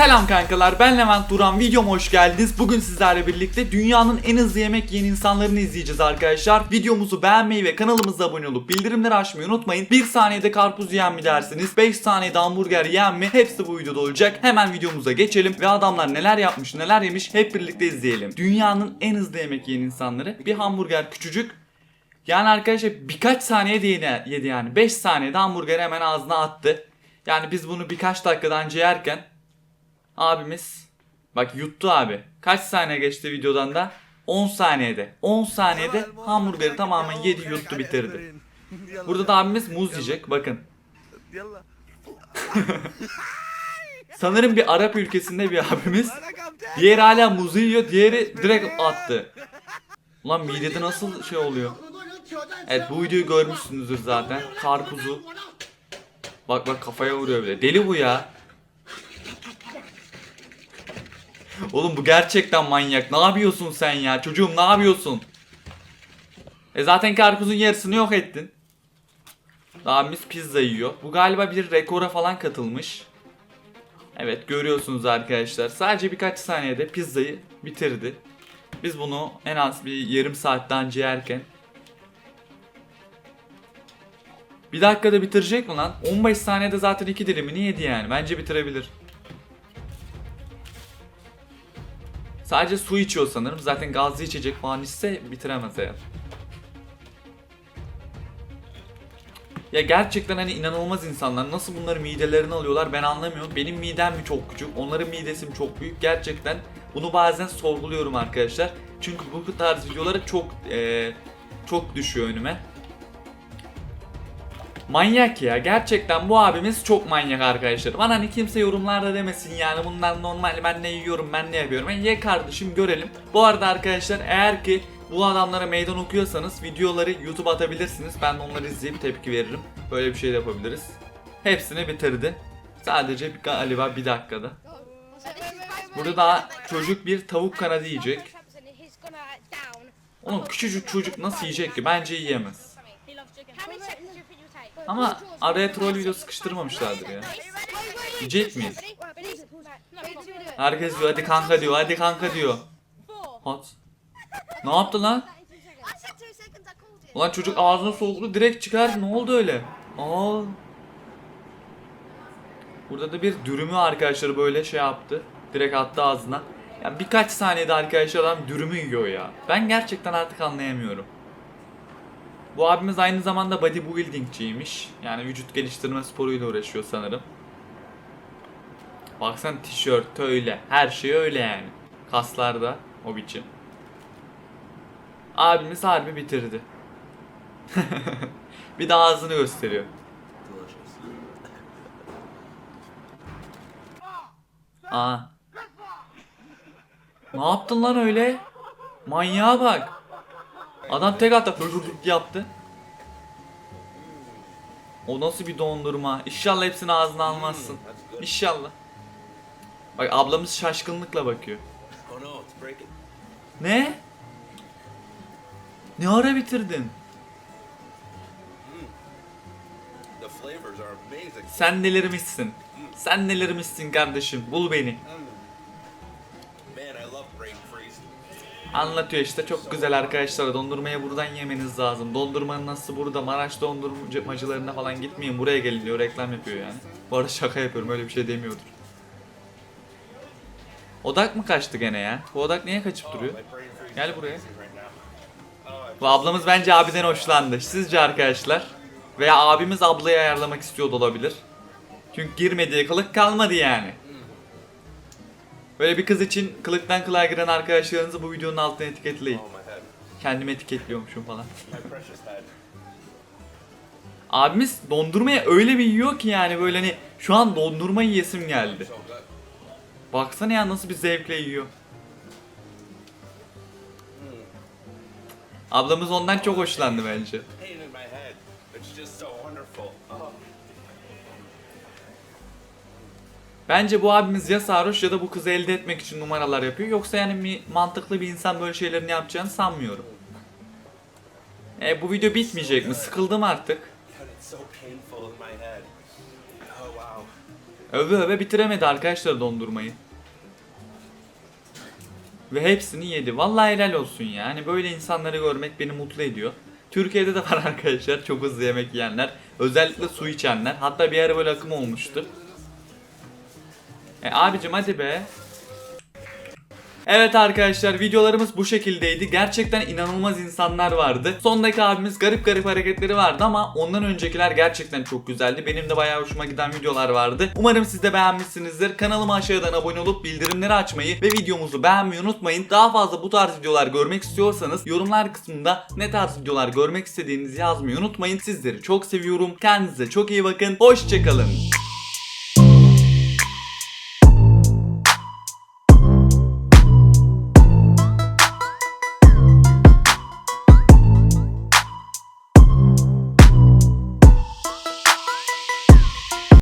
Selam kankalar ben Levent Duran videoma hoş geldiniz. Bugün sizlerle birlikte dünyanın en hızlı yemek yiyen insanlarını izleyeceğiz arkadaşlar. Videomuzu beğenmeyi ve kanalımıza abone olup bildirimleri açmayı unutmayın. 1 saniyede karpuz yiyen mi dersiniz? 5 saniyede hamburger yiyen mi? Hepsi bu videoda olacak. Hemen videomuza geçelim ve adamlar neler yapmış neler yemiş hep birlikte izleyelim. Dünyanın en hızlı yemek yiyen insanları bir hamburger küçücük yani arkadaşlar birkaç saniyede yedi, yedi yani. 5 saniyede hamburgeri hemen ağzına attı. Yani biz bunu birkaç dakikadan önce yerken abimiz bak yuttu abi. Kaç saniye geçti videodan da? 10 saniyede. 10 saniyede hamburgeri tamamen yedi yuttu bitirdi. Burada da abimiz muz yiyecek bakın. Sanırım bir Arap ülkesinde bir abimiz. Diğeri hala muzu yiyor, diğeri direkt attı. Ulan midede nasıl şey oluyor? Evet bu videoyu görmüşsünüzdür zaten. Karpuzu. Bak bak kafaya vuruyor bile. Deli bu ya. Oğlum bu gerçekten manyak. Ne yapıyorsun sen ya? Çocuğum ne yapıyorsun? E zaten karpuzun yarısını yok ettin. Abimiz pizza yiyor. Bu galiba bir rekora falan katılmış. Evet görüyorsunuz arkadaşlar. Sadece birkaç saniyede pizzayı bitirdi. Biz bunu en az bir yarım saatten önce yerken Bir dakikada bitirecek mi lan? 15 saniyede zaten iki dilimini yedi yani. Bence bitirebilir. Sadece su içiyor sanırım. Zaten gazlı içecek falan içse bitiremez eğer. Ya gerçekten hani inanılmaz insanlar. Nasıl bunları midelerine alıyorlar ben anlamıyorum. Benim midem mi çok küçük, onların midesi mi çok büyük? Gerçekten bunu bazen sorguluyorum arkadaşlar. Çünkü bu tarz videoları çok eee, çok düşüyor önüme. Manyak ya. Gerçekten bu abimiz çok manyak arkadaşlar. Bana hani kimse yorumlarda demesin yani bundan normal ben ne yiyorum ben ne yapıyorum. Ben ye kardeşim görelim. Bu arada arkadaşlar eğer ki bu adamlara meydan okuyorsanız videoları YouTube atabilirsiniz. Ben de onları izleyip tepki veririm. Böyle bir şey de yapabiliriz. Hepsini bitirdi. Sadece galiba bir dakikada. Burada daha çocuk bir tavuk kanadı yiyecek. Oğlum küçücük çocuk nasıl yiyecek ki? Bence yiyemez. Ama araya troll video sıkıştırmamışlardır ya. Yiyecek miyiz? Herkes diyor hadi kanka diyor hadi kanka diyor. Hat. Ne yaptı lan? Ulan çocuk ağzına soğuklu direkt çıkar. Ne oldu öyle? Aa. Burada da bir dürümü arkadaşlar böyle şey yaptı. Direkt attı ağzına. Yani birkaç saniyede arkadaşlar adam dürümü yiyor ya. Ben gerçekten artık anlayamıyorum. Bu abimiz aynı zamanda bodybuildingçiymiş. Yani vücut geliştirme sporuyla uğraşıyor sanırım. Baksana tişört öyle. Her şey öyle yani. Kaslar da o biçim. Abimiz harbi bitirdi. bir de ağzını gösteriyor. Aa. Ne yaptın lan öyle? Manyağa bak. Adam tek atta yaptı. O nasıl bir dondurma? İnşallah hepsini ağzına almazsın. İnşallah. Bak ablamız şaşkınlıkla bakıyor. Oh. Ne? Ne ara bitirdin? Amazing. Sen nelermişsin? Sen nelermişsin kardeşim? Bul beni. Anlatıyor işte çok güzel arkadaşlar. Dondurmayı buradan yemeniz lazım. Dondurmanın nasıl burada Maraş dondurmacılarına falan gitmeyin. Buraya gelin diyor. Reklam yapıyor yani. Bu arada şaka yapıyorum. Öyle bir şey demiyordur. Odak mı kaçtı gene ya? Bu odak niye kaçıp duruyor? Gel buraya. Bu ablamız bence abiden hoşlandı. Sizce arkadaşlar? Veya abimiz ablayı ayarlamak istiyor da olabilir. Çünkü girmediği kılık kalmadı yani. Böyle bir kız için kılıktan kılığa giren arkadaşlarınızı bu videonun altına etiketleyin. oh. Kendimi etiketliyormuşum falan. Abimiz dondurmaya öyle bir yiyor ki yani böyle hani şu an dondurma yiyesim geldi. Baksana ya nasıl bir zevkle yiyor. Ablamız ondan çok hoşlandı bence. Bence bu abimiz ya sarhoş ya da bu kızı elde etmek için numaralar yapıyor. Yoksa yani mi, mantıklı bir insan böyle şeylerin yapacağını sanmıyorum. E bu video bitmeyecek mi? Sıkıldım artık. Öve öve bitiremedi arkadaşlar dondurmayı. Ve hepsini yedi. Vallahi helal olsun ya. Hani böyle insanları görmek beni mutlu ediyor. Türkiye'de de var arkadaşlar çok hızlı yemek yiyenler. Özellikle su içenler. Hatta bir ara böyle akım olmuştu. E abicim hadi be. Evet arkadaşlar videolarımız bu şekildeydi. Gerçekten inanılmaz insanlar vardı. Sondaki abimiz garip garip hareketleri vardı ama ondan öncekiler gerçekten çok güzeldi. Benim de bayağı hoşuma giden videolar vardı. Umarım siz de beğenmişsinizdir. Kanalıma aşağıdan abone olup bildirimleri açmayı ve videomuzu beğenmeyi unutmayın. Daha fazla bu tarz videolar görmek istiyorsanız yorumlar kısmında ne tarz videolar görmek istediğinizi yazmayı unutmayın. Sizleri çok seviyorum. Kendinize çok iyi bakın. Hoşçakalın.